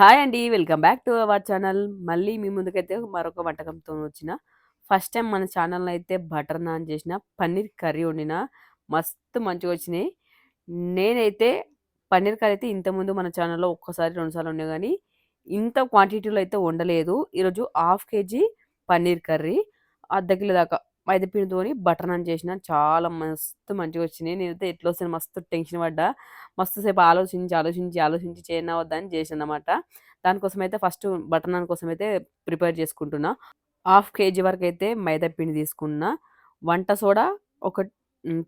Hi అండి. Welcome back to our channel. మళ్ళీ మీ ముందుకైతే మరొక వంటకంతో వచ్చిన. ఫస్ట్ టైం మన ఛానల్‌లో అయితే బటర్ నాన్ చేసిన, పన్నీర్ కర్రీ వండిన. మస్తు మంచిగా వచ్చినాయి నేనైతే పన్నీర్ కర్రీ అయితే ఇంతకుముందు మన ఛానల్‌లో ఒక్కసారి, రెండుసార్లు ఉండే కానీ ఇంత క్వాంటిటీలో అయితే వండలేదు. ఈరోజు హాఫ్ కేజీ పన్నీర్ కర్రీ, అర్ధ కిలో దాకా మైదాపిండితోని బటర్ నాన్ చేసిన. చాలా మస్తు మంచిగా వచ్చినాయి నేనైతే ఎట్లొస్తాయని మస్తు టెన్షన్ పడ్డా. మస్తు సేపు ఆలోచించి, ఆలోచించి, ఆలోచించి చేయనా వద్దా అని దానికోసం దానికోసమైతే ఫస్ట్ బటర్ నాన్ కోసమైతే ప్రిపేర్ చేసుకుంటున్నా. హాఫ్ కేజీ వరకు మైదా పిండి తీసుకున్నా. వంట సోడా ఒక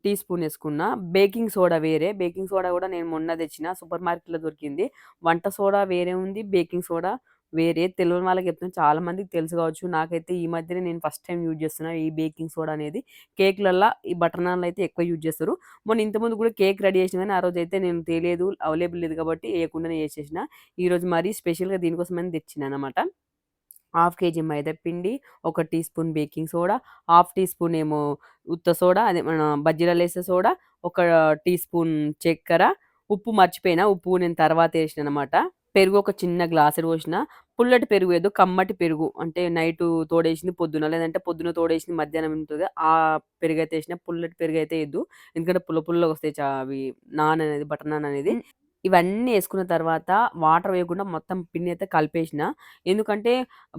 టీ స్పూన్ వేసుకున్నా బేకింగ్ సోడా వేరే. బేకింగ్ సోడా కూడా నేను మొన్న తెచ్చిన. సూపర్ మార్కెట్‌లో దొరికింది. వంట సోడా వేరే ఉంది. బేకింగ్ సోడా వేరే. తెలియని వాళ్ళకి చెప్తున్నా. చాలా మందికి తెలుసు కావచ్చు. నాకైతే ఈ మధ్యనే నేను ఫస్ట్ టైం యూజ్ చేస్తున్నా ఈ బేకింగ్ సోడా అనేది. కేక్లల్లో ఈ బటర్ నాన్‌లో అయితే ఎక్కువ యూజ్ చేస్తారు. మొన్న ఇంతకుముందు కూడా కేక్ రెడీ చేసిన కానీ ఆ అయితే నేను తెలియదు అవైలబుల్ లేదు కాబట్టి వేయకుండానే చేసేసిన. ఈరోజు మరీ స్పెషల్‌గా దీనికోసమని తెచ్చినానన్నమాట. హాఫ్ కేజీ మైదా పిండి, ఒక teaspoon baking soda, half teaspoon ఏమో ఉత్త సోడా అదే మన బజ్జీలల్లేసే సోడా, ఒక టీ స్పూన్ చక్కెర, ఉప్పు మర్చిపోయినా. ఉప్పు నేను తర్వాత ఏసినానన్నమాట. పెరుగు ఒక చిన్న గ్లాసులు పోసిన. పుల్లటి పెరుగు ఏదో కమ్మటి పెరుగు. అంటే నైట్ తోడేసింది పొద్దున. లేదంటే పొద్దున తోడేసింది మధ్యాహ్నం ఉంటుంది ఆ పెరుగు అయితే వేసిన పుల్లటి పెరుగు అయితే వేయద్దు ఎందుకంటే పుల్ల పుల్లగొస్తాయి చా అవి నాన్ అనేది బటర్ నాన్ అనేది. ఇవన్నీ వేసుకున్న తర్వాత వాటర్ వేయకుండా మొత్తం పిండినైతే కలిపేసిన. ఎందుకంటే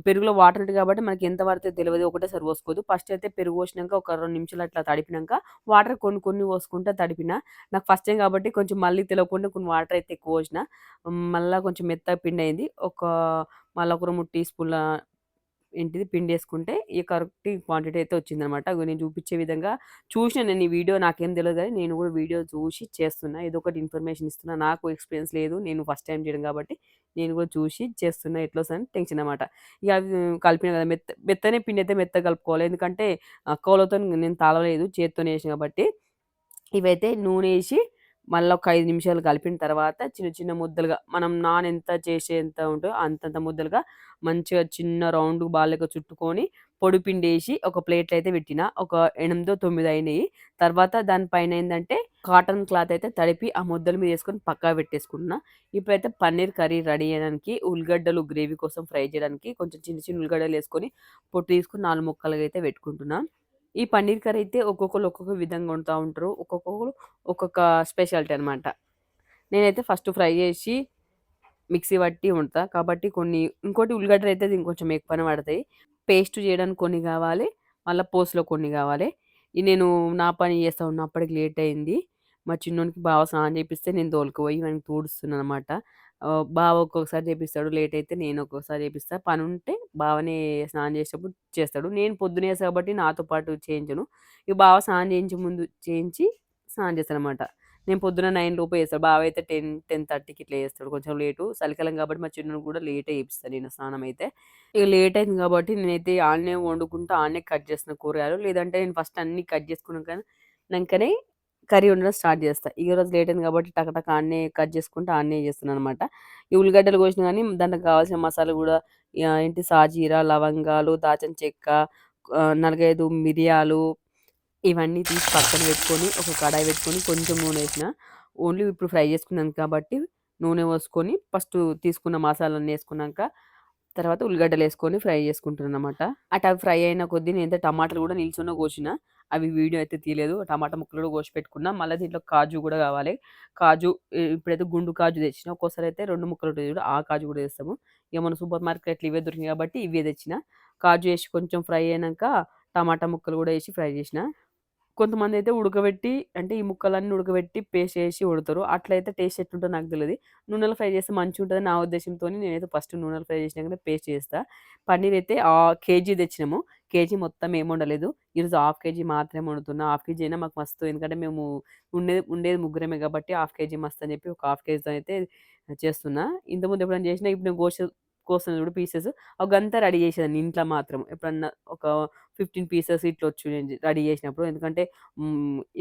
పెరుగులో వాటర్ ఉంటుంది కాబట్టి మనకి ఎంత పడితే తెలియదు ఒకటేసారి పోసుకోదు ఫస్ట్ అయితే పెరుగు పోసినాక ఒక రెండు నిమిషాలు అట్లా తడిపినాక వాటర్ కొన్ని కొన్ని పోసుకుంటా తడిపిన. నాకు ఫస్ట్ టైం కాబట్టి కొంచెం మళ్ళీ తెలియకుండా కొన్ని వాటర్ అయితే ఎక్కువ పోసిన. మళ్ళీ కొంచెం మెత్తగా పిండయింది. ఒక మళ్ళీ ఒక 2, 3 టీ స్పూన్ల ఏంటిది పిండేసుకుంటే ఈ కరెక్ట్ క్వాంటిటీ అయితే వచ్చిందనమాట నేను చూపించే విధంగా చూసిన నేను ఈ వీడియో నాకేం తెలియదు కానీ నేను కూడా వీడియో చూసి చేస్తున్నా. ఏదో ఒకటి ఇన్ఫర్మేషన్ ఇస్తున్నా. నాకు ఎక్స్‌పీరియన్స్ లేదు. నేను ఫస్ట్ టైం చేయడం కాబట్టి, నేను కూడా చూసి చేస్తున్నా. ఎట్లొస్తదని టెన్షన్ అనమాట ఇక అవి కలిపిన కదా! మెత్త మెత్తనే పిండి అయితే మెత్తగా కలుపుకోవాలి. ఎందుకంటే కోలతో నేను తాళలేదు చేత్తోనే వేసిన కాబట్టి. ఇవైతే నూనె వేసి మళ్ళా ఒక ఐదు నిమిషాలు కలిపిన తర్వాత చిన్న చిన్న ముద్దలుగా మనం నాన్ ఎంత చేసేంత ఉంటుందో అంతంత ముద్దలుగా మంచిగా చిన్న రౌండ్ బాల్ చుట్టుకొని పొడి వేసి ఒక ప్లేట్‌లో అయితే పెట్టిన. ఒక 8, 9 అయినాయి. తర్వాత దాని పైన కాటన్ క్లాత్ అయితే తడిపి ఆ ముద్దల మీద వేసుకొని పక్కా పెట్టేసుకుంటున్నా. ఇప్పుడైతే పన్నీర్ కర్రీ రెడీ చేయడానికి ఉల్లిగడ్డలు గ్రేవీ కోసం ఫ్రై చేయడానికి కొంచెం చిన్న చిన్న ఉల్లిగడ్డలు వేసుకొని పొట్టు తీసుకుని నాలుగు ముక్కలుగా అయితే పెట్టుకుంటున్నాను ఈ పన్నీర్ కర్రీ అయితే ఒక్కొక్కరు ఒక్కొక్క విధంగా వండుతూ ఉంటారు. ఒక్కొక్కరు ఒక్కొక్క స్పెషాలిటీ అనమాట నేనైతే ఫస్ట్ ఫ్రై చేసి మిక్సీ పట్టి వండుతా. కాబట్టి కొన్ని ఇంకోటి ఉల్లిగడ్డలు అయితే దీనికి కొంచెం ఎక్కువ ఎక్కువనే పడతాయి. పేస్ట్ చేయడానికి కొన్ని కావాలి. మళ్ళీ పోస్‌లో కొన్ని కావాలి. నేను నా పని చేస్తా ఉన్నప్పటికి లేట్ అయింది. మా చిన్నోనికి బాగా స్నానం చేపిస్తే నేను తోలుకుపోయి వానికి తూడుస్తున్నానన్నమాట. ఆహ్, బావ ఒక్కొక్కసారి చేపిస్తాడు. లేట్ అయితే నేను ఒక్కొక్కసారి చేపిస్తా. పనుంటే బావనే స్నానం చేసేటప్పుడు చేస్తాడు. నేను పొద్దున చేస్తా కాబట్టి నాతో పాటు చేయించను. ఇక బావ స్నానం చేయించే ముందు చేయించి స్నానం చేస్తాడన్నమాట. నేను పొద్దున 9 లోపే చేస్తా. బావ అయితే 10, 10:30కి ఇట్లా చేస్తాడు. కొంచెం లేటు. చలికాలం కాబట్టి మా చిన్న కూడా లేటే చేపిస్తా నేను స్నానం అయితే. ఇక లేట్ అయింది కాబట్టి నేనైతే ఆడనే వండుకుంటా, ఆడనే కట్ చేస్తున్న కూరగాయలు. లేదంటే నేను ఫస్ట్ అన్నీ కట్ చేసుకున్నాకనే నంకనే కర్రీ ఉండడం స్టార్ట్ చేస్తా. రోజు లేట్ అయింది కాబట్టి టక టక ఆడనే కట్ చేసుకుంటూ చేస్తున్నాను అనమాట ఈ ఉల్లిగడ్డలు కోసిన కానీ దాంట్లో కావాల్సిన మసాలా కూడా ఏంటి సాజీరా లవంగాలు, దాచిన చెక్క, నలగైదు మిరియాలు ఇవన్నీ తీసి పక్కన పెట్టుకొని ఒక కడాయి పెట్టుకొని కొంచెం నూనె వేసిన ఓన్లీ ఇప్పుడు ఫ్రై చేసుకున్నాను కాబట్టి నూనె పోసుకొని ఫస్ట్ తీసుకున్న మసాలాన్ని వేసుకున్నాక తర్వాత ఉల్లిగడ్డలు వేసుకొని ఫ్రై చేసుకుంటున్నానన్నమాట. అటు అవి ఫ్రై అయిన కొద్దీ నేనైతే టమాటాలు కూడా నిల్చున్న కోసిన. అవి వీడియో అయితే తీయలేదు. టమాటా ముక్కలు కూడా కోసి పెట్టుకున్నా. మళ్ళీ దీంట్లో కాజు కూడా కావాలి. కాజు ఇప్పుడైతే గుండు కాజు తెచ్చిన. ఒక్కోసారి అయితే రెండు ముక్కలు ఉంటుంది ఆ కాజు కూడా తెస్తాము. ఇక మన సూపర్ మార్కెట్లు ఇవే దొరికినాయి కాబట్టి ఇవే తెచ్చిన. కాజు వేసి కొంచెం ఫ్రై అయినాక టమాటా ముక్కలు కూడా వేసి ఫ్రై చేసిన. అయితే ఉడకబెట్టి అంటే ఈ ముక్కలన్నీ ఉడకబెట్టి పేస్ట్ చేసి ఉడతారు అట్లయితే టేస్ట్ ఎట్లుంటుందో నాకు తెలియదు నూనెలో ఫ్రై చేస్తే మంచిగుంటదని నా ఉద్దేశంతో నేనైతే ఫస్ట్ నూనెలు ఫ్రై చేసినాకనే పేస్ట్ చేస్తా. పన్నీర్ అయితే కేజీ తెచ్చినాము. కేజీ మొత్తం ఏముండలేదు వండలేదు. ఈరోజు హాఫ్ కేజీ మాత్రమే వండుతున్నా. హాఫ్ కేజీ అయినా మాకు మస్తు ఎందుకంటే మేము ఉండేది ఉండేది ముగ్గురమే కాబట్టి హాఫ్ కేజీ మస్తు అని చెప్పి ఒక హాఫ్ కేజీతో అయితే చేస్తున్నా. ఇంతకుముందు ఎప్పుడైనా చేసినా ఇప్పుడు నేను కోసే కోస్తున్నా చూడు పీసెస్ ఒకంతా రెడీ చేసేదాన్ని ఇంట్లో మాత్రం. ఎప్పుడన్నా ఒక 15 పీసెస్ ఇట్లా వచ్చు నేను రెడీ చేసినప్పుడు. ఎందుకంటే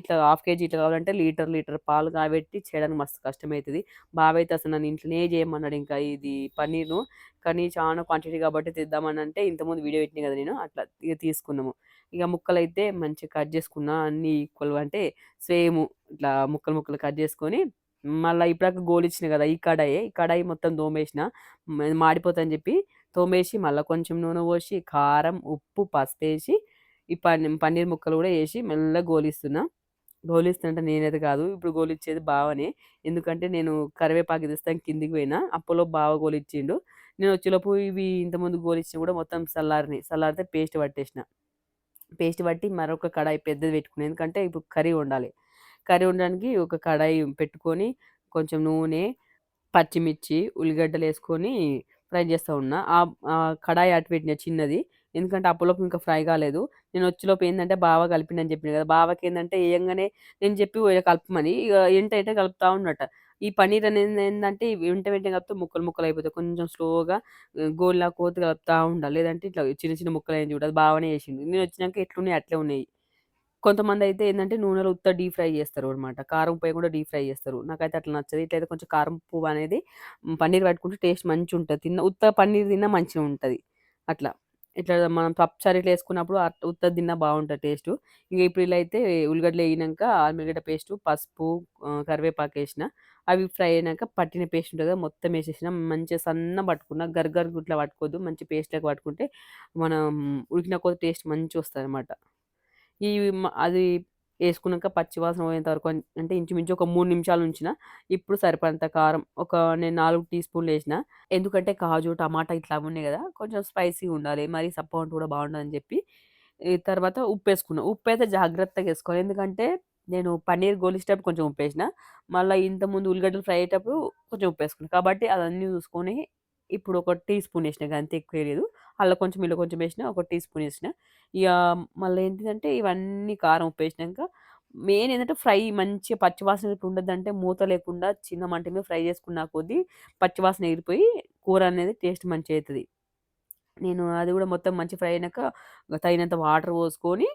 ఇట్లా హాఫ్ కేజీ ఇట్లా కావాలంటే లీటర్, లీటర్ పాలు కాబెట్టి చేయడానికి మస్తు కష్టమవుతుంది బావ అయితే అసలు నన్ను ఇంట్లోనే చేయమన్నాడు ఇంకా ఇది పన్నీర్‌ను. కానీ చాలా క్వాంటిటీ కాబట్టి తెద్దామనంటే ఇంతకుముందు వీడియో పెట్టినాయి కదా నేను. అట్లా ఇక తీసుకున్నాము. ఇగ ముక్కలైతే మంచిగా కట్ చేసుకున్నా. అన్నీ ఈక్వల్ అంటే సేము ఇట్లా ముక్కలు ముక్కలు కట్ చేసుకొని మళ్ళా ఇప్పటిదాకా గోలిచ్చిన కదా! ఈ కడాయి ఈ కడాయి మొత్తం తోమేసిన. మ మాడిపోతదని చెప్పి తోమేసి మళ్ళీ కొంచెం నూనె పోసి, కారం, ఉప్పు, పసుపేసి ఈ పన్నీ పన్నీర్ ముక్కలు కూడా వేసి మెల్లగా గోలిస్తున్నా. గోలిస్తుంటే నేనైతే కాదు. ఇప్పుడు గోలిచ్చేది బావనే. ఎందుకంటే నేను కరివేపాకు తెస్తాను కిందికి పోయినా. అప్పటిలోపు బావ గోలిచ్చిండు. నేను వచ్చేలోపు ఇవి ఇంతకుముందు గోలిచ్చిన కూడా మొత్తం చల్లారిని చల్లారితే పేస్ట్ పట్టేసిన. పేస్ట్ పట్టి మరొక కడాయి పెద్దది పెట్టుకున్నాను ఎందుకంటే ఇప్పుడు కర్రీ వండాలి. కర్రీ ఉండడానికి ఒక కడాయి పెట్టుకొని కొంచెం నూనె, పచ్చిమిర్చి, ఉల్లిగడ్డలు వేసుకొని ఫ్రై చేస్తా ఉన్నా. ఆ కడాయి అటు పెట్టిన చిన్నది. ఎందుకంటే అప్పలోపు ఇంకా ఫ్రై కాలేదు. నేను వచ్చేలోపు ఏంటంటే బావ కలిపిండని చెప్పిన కదా! బావకి ఏంటంటే ఏయంగానే నేను చెప్పి కలపమని. ఇక ఏంటంటే కలుపుతా ఉన్నట. ఈ పన్నీర్ అనేది ఏంటంటే వెంట వెంటనే కలిపితే ముక్కలు ముక్కలు అయిపోతాయి. కొంచెం స్లోగా గోల్లా కోతి కలుపుతా ఉండాలి. లేదంటే ఇట్లా చిన్న చిన్న ముక్కలు అయింది అది బావనే చేసిండు. నేనొచ్చినాక ఎట్లున్నాయి అట్లే ఉన్నాయి. కొంతమంది అయితే ఏంటంటే నూనెలో ఉత్త డీప్ ఫ్రై చేస్తారు అనమాట. కారం, ఉప్పు కూడా డీప్ ఫ్రై చేస్తారు. నాకైతే అట్లా నచ్చదు. ఇట్లయితే కొంచెం కారం, పువ్వు అనేది పన్నీర్ పట్టుకుంటే టేస్ట్ మంచిగుంటది. తిన్న ఉత్త పన్నీర్ తిన్నా మంచిగా ఉంటుంది అట్లా. ఇట్లా మనం పప్పుచారు ఇట్లా వేసుకున్నప్పుడు ఉత్త ఉత్తది తిన్నా బాగుంటుంది టేస్ట్ ఇంకా ఇప్పుడు ఇలా అయితే ఉల్లిగడ్డలు వేయినాక ఆలుగడ్డ పేస్ట్ పసుపు, కరివేపాకు వేసిన అవి ఫ్రై అయినాక పట్టిన పేస్ట్ ఉంటుంది కదా! మొత్తం వేసేసిన మంచిగా సన్నగా పట్టుకున్న. గర్గర్ గుట్లా పట్టుకోవద్దు. మంచి పేస్ట్ పట్టుకుంటే మనం ఉడికిన కొద్ది టేస్ట్ మంచిగా వస్తుంది అనమాట ఈ అది వేసుకున్నాక పచ్చివాసన పోయేంత వరకు అంటే ఇంచుమించు ఒక మూడు నిమిషాలు ఉంచిన. ఇప్పుడు సరిపడంత కారం ఒక నేను నాలుగు టీ స్పూన్లు వేసిన ఎందుకంటే కాజు, టమాటా ఇట్లా ఉన్నాయి కదా! కొంచెం స్పైసీగా ఉండాలి. మరి సప్పగా కూడా బాగుండదని చెప్పి. తర్వాత ఉప్పు వేసుకున్నా ఉప్పు అయితే జాగ్రత్తగా వేసుకోవాలి ఎందుకంటే నేను పన్నీర్ గోలిసేటప్పుడు కొంచెం ఉప్పు వేసిన మళ్ళీ ఇంతకుముందు ఉల్లిగడ్డలు ఫ్రై అయ్యేటప్పుడు కొంచెం ఉప్పు వేసుకున్నాను కాబట్టి అదన్నీ చూసుకొని ఇప్పుడు ఒక టీ స్పూన్ వేసిన అంతే ఎక్కువ లేదు అల్ల కొంచెం, ఈల్ల కొంచెం వేసిన ఒక టీ స్పూన్ వేసిన ఇక మళ్ళీ ఏంటిదంటే ఇవన్నీ కారం, ఉప్పేసినంక మెయిన్ ఏంటంటే ఫ్రై మంచిగా పచ్చివాసన ఉండదంటే మూత లేకుండా చిన్న మంట మీద ఫ్రై చేసుకున్నా కొద్దీ పచ్చివాసన ఎగిరిపోయి కూర అనేది టేస్ట్ మంచిగయితది. నేను అది కూడా మొత్తం మంచి ఫ్రై అయినాక తగినంత వాటర్ పోసుకొని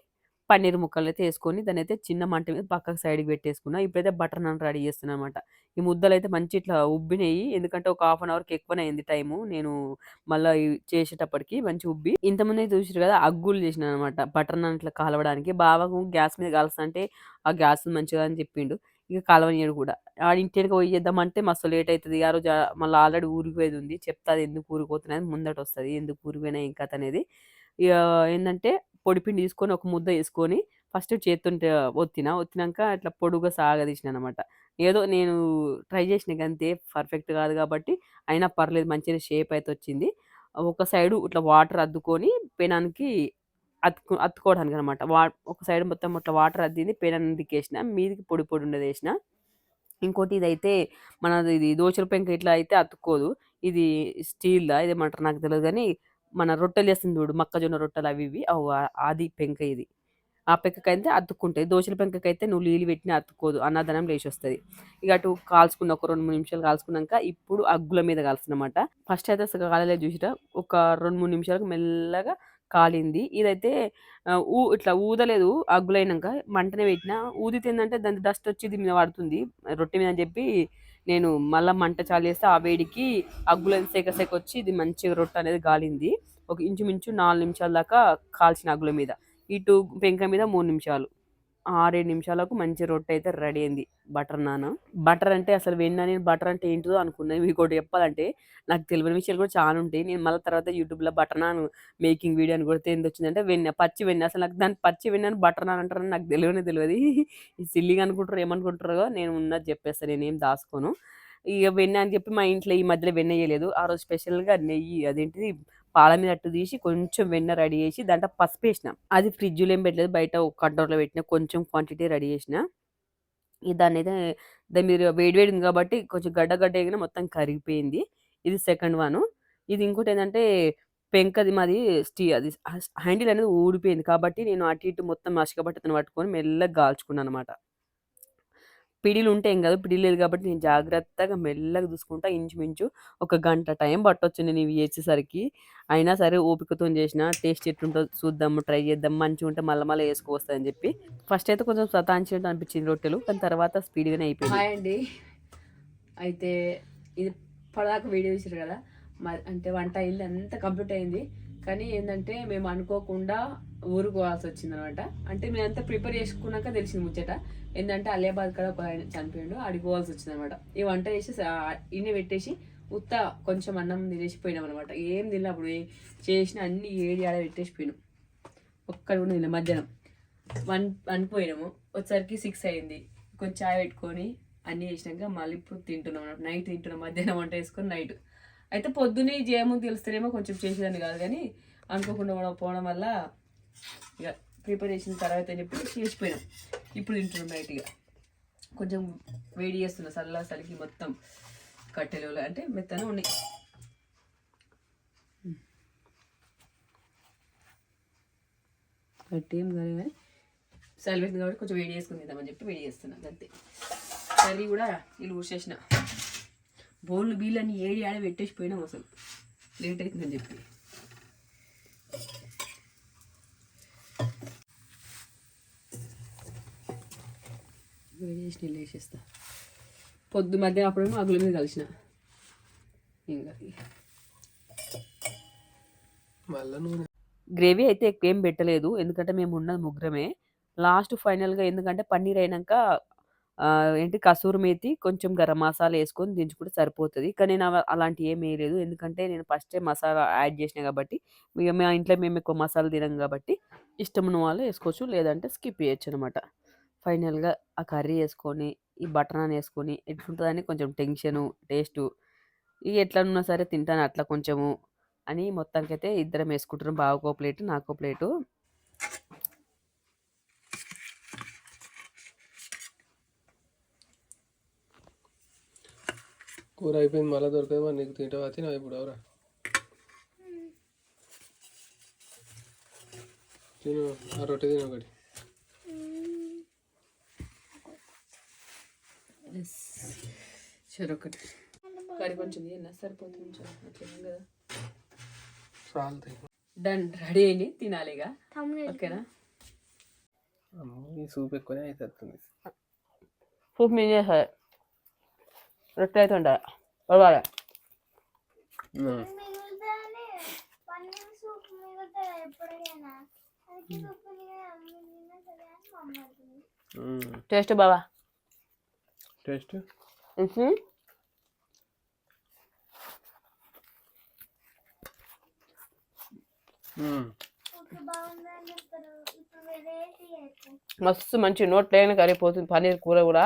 పన్నీర్ ముక్కలు అయితే వేసుకొని దాని అయితే చిన్న మంట మీద పక్కకు సైడ్‌కి పెట్టేసుకున్నా. ఇప్పుడైతే బటర్ నాన్ రెడీ చేస్తున్నా అనమాట. ఈ ముద్దలు అయితే మంచి ఇట్లా ఉబ్బినాయి ఎందుకంటే ఒక హాఫ్ అన్ అవర్‌కి ఎక్కువనే అయింది టైము. నేను మళ్ళీ చేసేటప్పటికి మంచి ఉబ్బి ఇంతకుముందే చూసారు కదా! అగ్గులు చేసినాననమాట. బటర్ నాన్ ఇట్లా కాలవడానికి. బావకు గ్యాస్ మీద కాలుస్తంటే ఆ గ్యాస్ మంచిగా అని చెప్పిండు. ఇక కాలవనీయడు కూడా. ఆడి ఇంటికి పోయి చేద్దామంటే మస్తు లేట్ అవుతుంది ఆ రోజు మళ్ళీ ఆల్రెడీ ఊరిపోయేది ఉంది. చెప్తా అది ఎందుకు ఊరిపోతున్నది ముందట వస్తుంది ఎందుకు ఊరిపోయినా ఇంకా అనేది. ఏంటంటే ఏందంటే పొడిపిండి తీసుకొని ఒక ముద్ద వేసుకొని ఫస్ట్ చేతుంటే ఒత్తిన. ఒత్తినాక ఇట్లా పొడుగా సాగదీసిన అనమాట. ఏదో నేను ట్రై చేసిన అంతే పర్ఫెక్ట్ కాదు కాబట్టి అయినా పర్లేదు మంచిగానే షేప్ అయితే వచ్చింది. ఒక సైడు ఇట్లా వాటర్ అద్దుకొని పెనానికి అతుకు అనమాట వా ఒక సైడ్ మొత్తం ఇట్లా వాటర్ అద్దింది పెనాన్ని దిక్కేసిన మీదికి పొడి పొడి ఉన్నదేసిన. ఇంకోటి ఇదైతే మనది ఇది దోసల పెంక ఇట్లా అయితే అతుక్కోదు. ఇది స్టీల్‌దా ఇది ఏమంటారు నాకు తెలియదు కానీ మన రొట్టెలు చేస్తాం చూడు మొక్కజొన్న రొట్టెలు అవి ఇవి అవు అది పెంక ఇది. ఆ పెంకకైతే అతుక్కుంటాయి. దోశల పెంకకైతే నువ్వు నీళ్ళు పెట్టినా అతుక్కోదు. అన్నదానం లేచి వస్తుంది ఇక అటు కాల్చుకున్న ఒక 2, 3 నిమిషాలు కాల్చుకున్నాక ఇప్పుడు అగ్గుల మీద కాల్చున్నమాట ఫస్ట్ అయితే అసలు కాలలేదు చూసిట ఒక 2, 3 నిమిషాలకు మెల్లగా కాలింది. ఇదైతే ఊ ఇట్లా ఊదలేదు అగ్గులైనాక మంటనే పెట్టిన ఊదితే ఏంటంటే దాని డస్ట్ వచ్చి దీని మీద పడుతుంది. రొట్టె మీద అని చెప్పి నేను మళ్ళీ మంట చాలు చేస్తే ఆ వేడికి అగ్గులని సెక సేక వచ్చి ఇది మంచిగా రొట్టె అనేది గాలింది ఒక ఇంచుమించు నాలుగు నిమిషాల దాకా కాల్చిన అగ్గుల మీద. ఇటు పెంక మీద మూడు నిమిషాలు. 6, 7 నిమిషాలకు మంచి రొట్టె అయితే రెడీ అయింది. Butter non. బటర్ అంటే అసలు వెన్న నేను బటర్ అంటే ఏంటిదో మీకు ఒకటి చెప్పాలంటే నాకు తెలియని విషయాలు కూడా చాలా ఉంటాయి. నేను మళ్ళా తర్వాత యూట్యూబ్‌లో బటర్ నాన్ మేకింగ్ వీడియో అని కొడితే ఏందొచ్చిందంటే వెన్న. పచ్చి వెన్న. అసలు నాకు దాన్ని పచ్చి వెన్నని బటర్ నాన్ అంటారని నాకు తెలియనే తెలియదు సిల్లీగా అనుకుంటారు ఏమనుకుంటారో నేను ఉన్నది చెప్పేస్తాను నేనేం దాసుకోను. ఇక వెన్న అని చెప్పి మా ఇంట్లో ఈ మధ్యలో వెన్న వేయలేదు ఆ రోజు స్పెషల్‌గా నెయ్యి అదేంటిది పాల మీద అట్టు తీసి కొంచెం వెన్న రెడీ చేసి దాంట్లో పసుపు వేసిన అది ఫ్రిడ్జ్‌లో ఏం పెట్టలేదు. బయట ఒక కంటోర్‌లో పెట్టిన. కొంచెం క్వాంటిటీ రెడీ చేసిన. దాన్ని దాన్నైతే దాని మీద వేడి వేడింది కాబట్టి కొంచెం గడ్డ గడ్డ ఎగిన మొత్తం కరిగిపోయింది. ఇది సెకండ్ వన్ ఇది ఇంకోటి ఏంటంటే పెంకది మాది స్టీ అది హ్యాండిల్ అనేది ఊడిపోయింది. కాబట్టి నేను అటు ఇటు మొత్తం మసికబట్టతను పట్టుకొని మెల్లగా గాల్చుకున్నాను అనమాట పిడిలు ఉంటే ఏం కాదు. పిడి లేదు కాబట్టి నేను జాగ్రత్తగా మెల్లగా చూసుకుంటా ఇంచుమించు ఒక గంట టైం పట్టొచ్చు నేను ఇవి చేసేసరికి. అయినా సరే ఓపికతోని చేసిన. టేస్ట్ ఎట్లుంటదో చూద్దాము, ట్రై చేద్దాం. మంచిగా ఉంటే మళ్ళీ మళ్ళీ అని చెప్పి. ఫస్ట్ అయితే కొంచెం సతాంచినట్టు అనిపించింది రొట్టెలు. కానీ తర్వాత స్పీడ్‌గానే అయిపోయింది. అండి. అయితే ఇది ఇప్పటిదాకా వీడియో చూసారు కదా! అంటే వంట అయింది. అంతా కంప్లీట్ అయింది. కానీ ఏంటంటే మేము అనుకోకుండా ఊరుకోవాల్సి వచ్చింది అనమాట అంటే మేమంతా ప్రిపేర్ చేసుకున్నాక తెలిసింది ముచ్చట. ఏంటంటే అలియాబాద్ కాడ ఒక ఆయన చనిపోయాడు ఆడికి వచ్చింది అనమాట ఈ వంట చేసి ఇన్ని పెట్టేసి ఉత్త కొంచెం అన్నం తినేసిపోయినాం అనమాట ఏం తినలే అప్పుడు చేసిన అన్ని ఏడి ఆడ పెట్టేసిపోయినాం ఒక్కడు కూడా తిన మధ్యాహ్నం వన్ అనిపోయినాము వచ్చరికి సిక్స్ అయింది. కొంచెం చాయ్ పెట్టుకొని అన్నీ చేసినాక మళ్ళీ ఇప్పుడు తింటున్నాం అనమాట. నైట్ తింటున్నాం. మధ్యాహ్నం వంట వేసుకొని నైట్. అయితే పొద్దున్నే జేము తెలుస్తేనేమో కొంచెం చేసేదాన్ని కాదు కానీ అనుకోకుండా మనం పోవడం వల్ల ఇక ప్రిపేర్ చేసిన తర్వాత అని చెప్పి చేసిపోయినాం. ఇప్పుడు తింటున్నాం నైట్గా ఇక కొంచెం వేడి చేస్తున్నా చల్ల చలికి మొత్తం కట్టెలు అంటే మెత్తనే ఉన్నాయి. గట్టి ఏం కాదు కానీ చలి పెట్టింది కాబట్టి కొంచెం వేడి చేసుకుని తిందామని చెప్పి వేడి చేస్తున్నాను అంతే. కర్రీ కూడా ఇల్లు ఊసేసిన బోళ్ళు బీళ్ళని ఏడి ఆడ పెట్టేసి పోయినాం అసలు. లేట్ అవుతుందని చెప్పి. వేడి చేసి నీళ్ళు వేసేస్తా. పొద్దు మధ్య అప్పుడేమో అగుల మీద కలిసిన. ఇంకా గ్రేవీ అయితే ఎక్కువ ఏం పెట్టలేదు. ఎందుకంటే మేము ఉన్నది ముగ్గురమే. లాస్ట్ ఫైనల్గా ఎందుకంటే పన్నీర్ అయినాక ఏంటి కసూరి మేతి కొంచెం గరం మసాలా వేసుకొని దించుకుంటే సరిపోతుంది. కానీ నేను అవ- అలాంటి ఏం వేయలేదు. ఎందుకంటే నేను ఫస్ట్ టైం మసాలా యాడ్ చేసినా కాబట్టి ఇక మా ఇంట్లో మేము ఎక్కువ మసాలా తినం కాబట్టి ఇష్టం ఉన్న వాళ్ళు వేసుకోవచ్చు. లేదంటే స్కిప్ చేయొచ్చు అనమాట ఫైనల్గా ఆ కర్రీ వేసుకొని ఈ బటర్ నాన్ వేసుకొని ఎట్లుంటుందని కొంచెం టెన్షను టేస్టు ఇవి ఎట్లా ఉన్నా సరే తింటాను అట్లా కొంచెము అని మొత్తానికైతే ఇద్దరం వేసుకుంటున్నాం. బావకో ప్లేటు నాకో ప్లేటు కూర అయిపోయింది మళ్ళీ దొరకదు మరి నీకు తింటావా? తినవా ఇప్పుడు ఎవరా? తిను ఆ రొట్టె తిను ఒకటి. చెరొకటి. కర్రీ కొంచెం తిన్నా సరిపోతుంది అట్లేం కదా? డన్ రెడీ అయింది తినాలి ఇక. ఓకేనా? అమ్మో, ఈ సూప్ ఎక్కువనే అవుతుంది సూప్ మీద రొట్టె అయితే ఉండాలి పర్వాలే టేస్ట్ బావా? టేస్ట్? మస్తు మంచి నోట్ లేని కర్రీ పోతుంది పన్నీర్ కూర కూడా.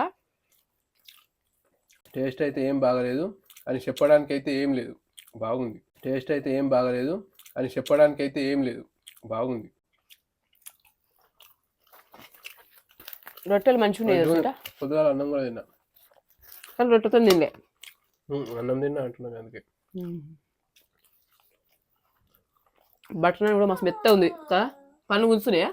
టేస్ట్ అయితే ఏం బాగలేదు అని చెప్పడానికి అయితే ఏం లేదు. బాగుంది. టేస్ట్ అయితే ఏం బాగలేదు అని చెప్పడానికి అయితే ఏం లేదు. బాగుంది. రొట్టెలు మంచిగా పొద్దుగాల అన్నం కూడా తిన్నా. కానీ రొట్టెతో తినలే. అన్నం తిన్నా అంటున్నాను అందుకే. బటర్ నాన్ కూడా మస్తు మెత్త ఉంది కదా? పన్ను గుంచున్నాయా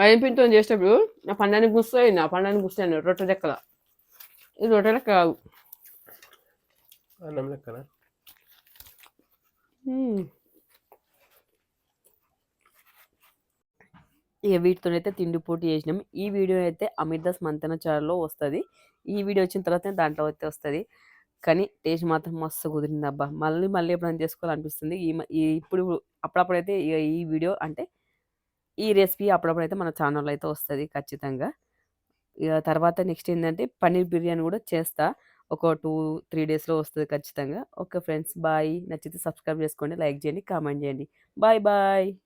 మైదా పిండితో చేసేటప్పుడు నా పండానికి గుస్తాయి నా పండానికి గుస్తాను రొట్టె లెక్కల. ఇది రొట్టె లెక్క కాదు. అన్నం లెక్కనా. ఇక వీటితోనైతే తిండి పోటీ చేసినాం. ఈ వీడియో అయితే అమిర్ దాస్ మంతన ఛానల్లో వస్తుంది. ఈ వీడియో వచ్చిన తర్వాత దాంట్లో అయితే వస్తుంది. కానీ టేస్ట్ మాత్రం మస్తు కుదిరింది అబ్బా. మళ్ళీ మళ్ళీ ఎప్పుడైనా చేసుకోవాలనిపిస్తుంది. ఈ ఇప్పుడు అప్పుడప్పుడైతే ఇక ఈ వీడియో అంటే ఈ రెసిపీ అప్పుడప్పుడు అయితే మన ఛానల్లో అయితే వస్తుంది ఖచ్చితంగా. ఇక తర్వాత నెక్స్ట్ ఏంటంటే పన్నీర్ బిర్యానీ కూడా చేస్తా. ఒక టూ త్రీ డేస్లో వస్తుంది ఖచ్చితంగా. Okay friends bye. నచ్చితే సబ్స్క్రైబ్ చేసుకోండి లైక్ చేయండి కామెంట్ చేయండి. Bye bye.